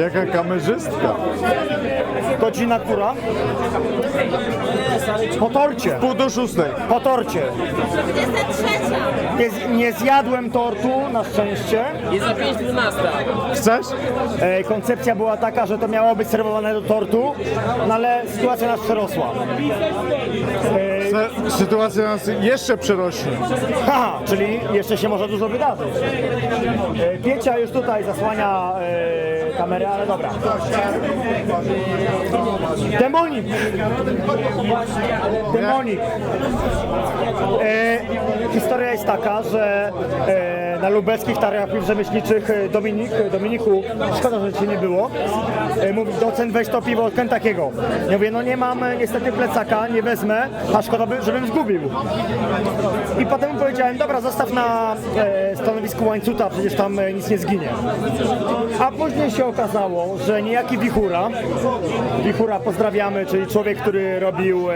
Jaka kamerzystka. Godzina która? Po torcie. Pół do szóstej. Po torcie. Nie, z- nie zjadłem tortu, na szczęście. Jest za 5.12. Chcesz? E, koncepcja była taka, że to miało być serwowane do tortu, no ale sytuacja nas przerosła. E, Se- Sytuacja nas jeszcze przerośnie. haha, czyli jeszcze się może dużo wydarzyć. E, Piecia już tutaj zasłania e, kamerę, ale dobra. Demonik! Demonik! E, historia jest taka, że e, na lubeckich targach rzemieślniczych e, Dominik, Dominiku, szkoda, że cię nie było, e, mówi docent weź to piwo od takiego. Ja mówię, no nie mam e, niestety plecaka, nie wezmę, a szkoda, by, żebym zgubił. I potem powiedziałem, dobra, zostaw na e, stanowisku łańcuta, przecież tam e, nic nie zginie. A później się okazało, że niejaki Wichura, Wichura pozdrawiamy, czyli człowiek, który robił e,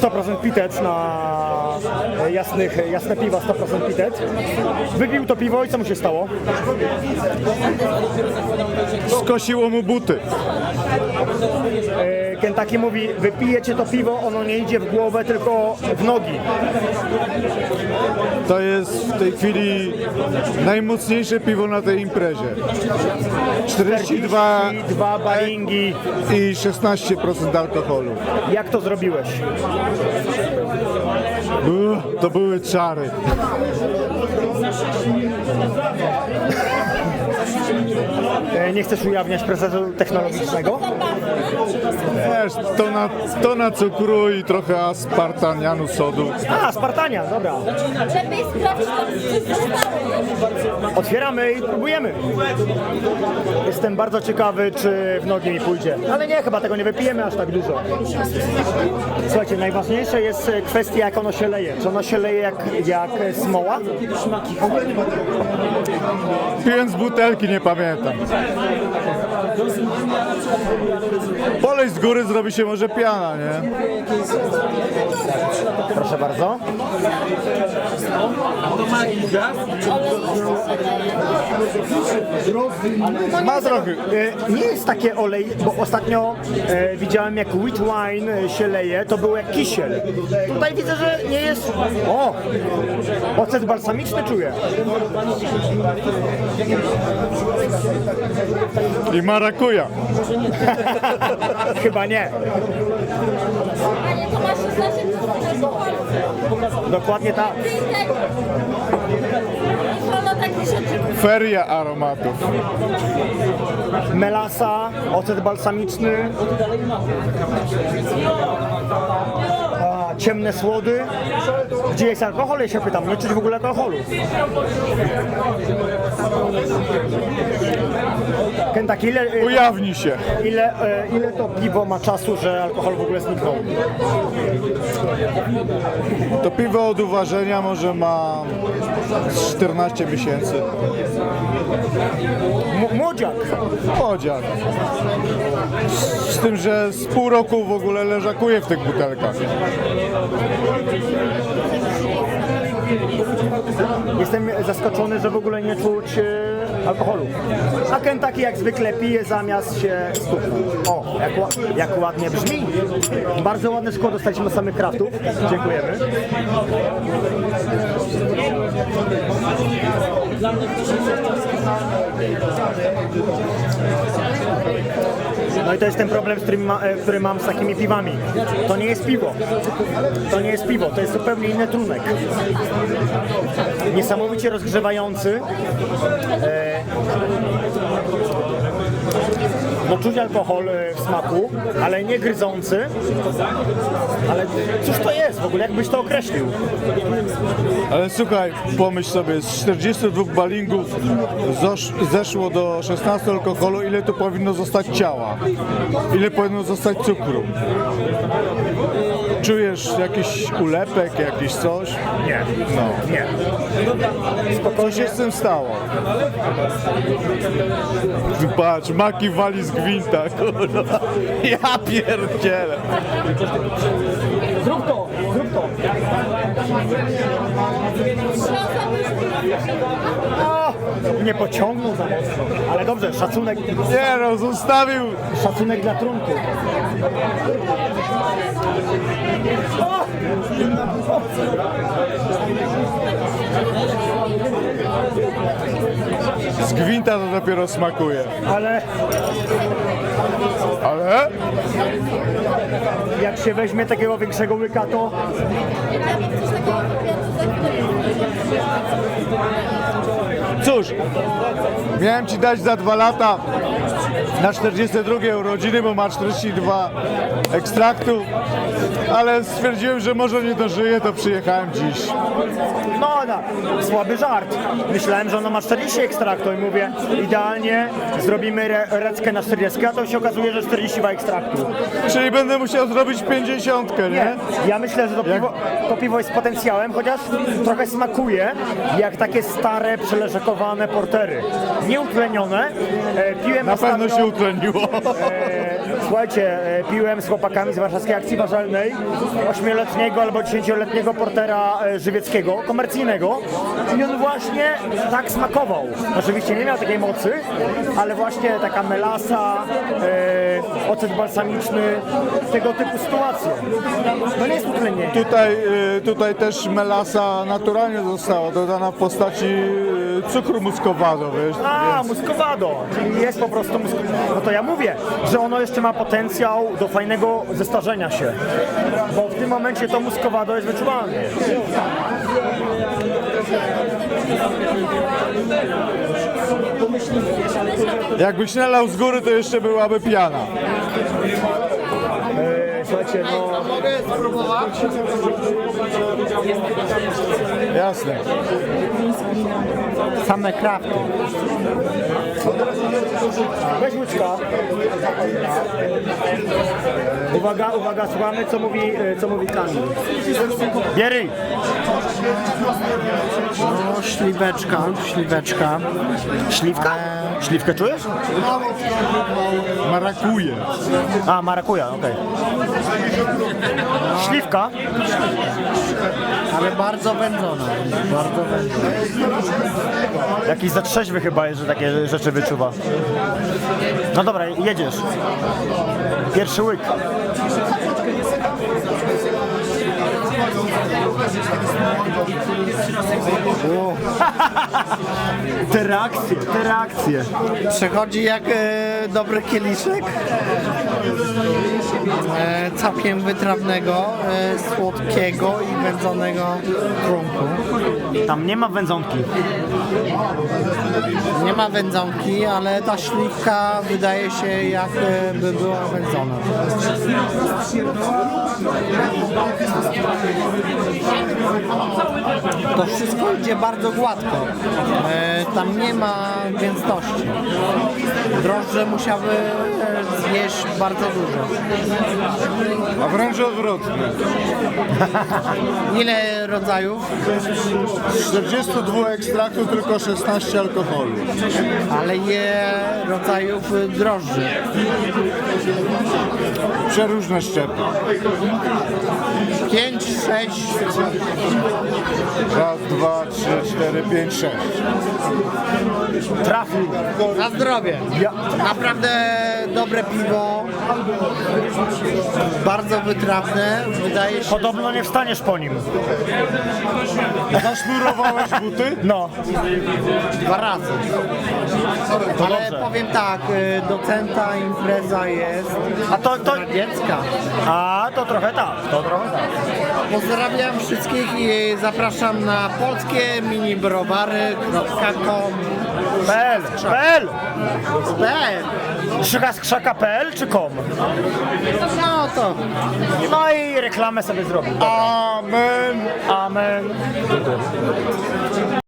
100% pitet na e, jasnych, jasne piwa 100% pitet, wypił to piwo i co mu się stało? Skosiło mu buty. E, Kentucky mówi, wypijecie to piwo, ono nie idzie w głowę, tylko w nogi. To jest w tej chwili najmocniejsze piwo na tej imprezie. 42 Dwa baringi. i 16% alkoholu. Jak to zrobiłeś? Uff, to były czary. Спасибо. Nie chcesz ujawniać procesu technologicznego? Wiesz, to na, to na cukru i trochę aspartanianu sodu. A, Spartania, dobra. Żeby sprawdzić. Otwieramy i próbujemy. Jestem bardzo ciekawy, czy w nogi mi pójdzie. Ale nie, chyba tego nie wypijemy aż tak dużo. Słuchajcie, najważniejsze jest e, kwestia, jak ono się leje. Czy ono się leje jak, jak e, smoła? Piłem z butelki, nie Limpa, Polej z góry zrobi się może piana, nie? Proszę bardzo. Ma trochę. E, Nie jest takie olej, bo ostatnio e, widziałem jak wheat wine e, się leje, to był jak kisiel. Tutaj widzę, że nie jest... O! Ocet balsamiczny czuję. I marakuja. Chyba nie. Panie Tomaszu, znaczy? Dokładnie tak. Feria aromatów. melasa, ocet balsamiczny, a, ciemne słody. Gdzie jest alkohol? Ja się pytam, nie czuć w ogóle alkoholu. Kentucky, ile, Ujawnij się. ile, e, ile to piwo ma czasu, że alkohol w ogóle zniknął? To piwo od uważenia może ma z 14 miesięcy. M- młodziak. Z tym, że z pół roku w ogóle leżakuje w tych butelkach. Jestem zaskoczony, że w ogóle nie czuć e, alkoholu. A Kentucky jak zwykle pije zamiast się stuknąć. O, jak, jak ładnie brzmi. Bardzo ładne szkło dostaliśmy od samych kraftów. Dziękujemy. No i to jest ten problem, z którym ma, e, który mam z takimi piwami. To nie jest piwo. To nie jest piwo, to jest zupełnie inny trunek niesamowicie rozgrzewający. E, no czuć alkohol e, w smaku, ale nie gryzący. Ale cóż to jest w ogóle? Jakbyś to określił? Ale słuchaj, pomyśl sobie, z 42 balingów zeszło do 16 alkoholu, ile tu powinno zostać ciała? Ile powinno zostać cukru? Czujesz jakiś ulepek, jakiś coś? Nie. No. Nie. Co się z tym stało? Patrz, Maki wali z gwinta, kurwa. Ja pierdzielę. Zrób to, zrób to. Nie pociągnął za mocno. Ale dobrze, szacunek, Nie no, zostawił. szacunek dla trunku. Z gwinta to dopiero smakuje. Ale Ale jak się weźmie takiego większego łyka, to cóż, miałem ci dać za dwa lata na 42 urodziny, bo ma 42 ekstraktu, ale stwierdziłem, że może nie dożyję, to przyjechałem dziś. no, no słaby żart. Myślałem, że ono ma 40 ekstraktu i mówię, idealnie zrobimy re, reckę na 40, a to się okazuje, że 40 ma ekstraktu. Czyli będę musiał zrobić 50, nie? Nie, ja myślę, że to piwo, to piwo jest potencjałem, chociaż trochę smakuje jak takie stare, przeleżakowane portery. Nieutlenione. E, piłem Na pewno się utleniło. E, Słuchajcie, e, piłem z chłopakami z warszawskiej akcji ważalnej ośmioletniego albo dziesięcioletniego portera e, żywieckiego, komercyjnego i on właśnie tak smakował. Oczywiście nie miał takiej mocy, ale właśnie taka melasa, e, ocet balsamiczny, tego typu sytuacje. To nie jest utlenienie. Tutaj, y, tutaj też melasa naturalnie została dodana w postaci y, cukru muskowado, wiesz? A, muskowado, czyli jest po prostu musk... No to ja mówię, że ono jeszcze ma potencjał do fajnego zestarzenia się. Bo w tym momencie to muskowado jest wyczuwalne. Jakbyś nalał z góry, to jeszcze byłaby piana. Słuchajcie, no Jasne. same krafty. Weź łyczka. Uwaga, uwaga, słuchamy co mówi, e, co mówi Kamil. Biery! No, śliweczka, śliweczka. Śliwka? Śliwkę czujesz? Marakuje. A, marakuja, okej. Śliwka? Ale bardzo wędzona. Bardzo wędzona. Jakiś za trzeźwy chyba jest, że takie rzeczy wyczuwa. No dobra, jedziesz. Pierwszy łyk. O. Te reakcje, te reakcje. Przechodzi jak e, dobry kieliszek. E, całkiem wytrawnego, e, słodkiego i wędzonego trunku. Tam nie ma wędzonki. Nie ma wędzonki, ale ta śliwka wydaje się jakby była wędzona. To wszystko idzie bardzo gładko. E, tam nie ma gęstości. Drożdże musiały e, zjeść bardzo dużo. A wręcz odwrotnie. Ile rodzajów? Z 42 ekstraktu tylko 16 alkoholu. Ale je rodzajów drożdży. Przeróżne szczepy. 5, 6, Raz, dwa, trzy, cztery, pięć, sześć. Trafił. na zdrowie. Ja, Naprawdę dobre piwo. Bardzo wytrawne. Wydaje się, podobno nie wstaniesz po nim. Zasznurowałeś buty? No, dwa razy. Ale dobrze. powiem tak, y, docenta impreza jest a to, to, radziecka. a to trochę tak, to trochę tak. Pozdrawiam wszystkich i zapraszam na polskie mini browary.com. PL, PL. Szycha z krzaka.pl czy kom? No to No i reklamę sobie zrobił. Amen. Amen.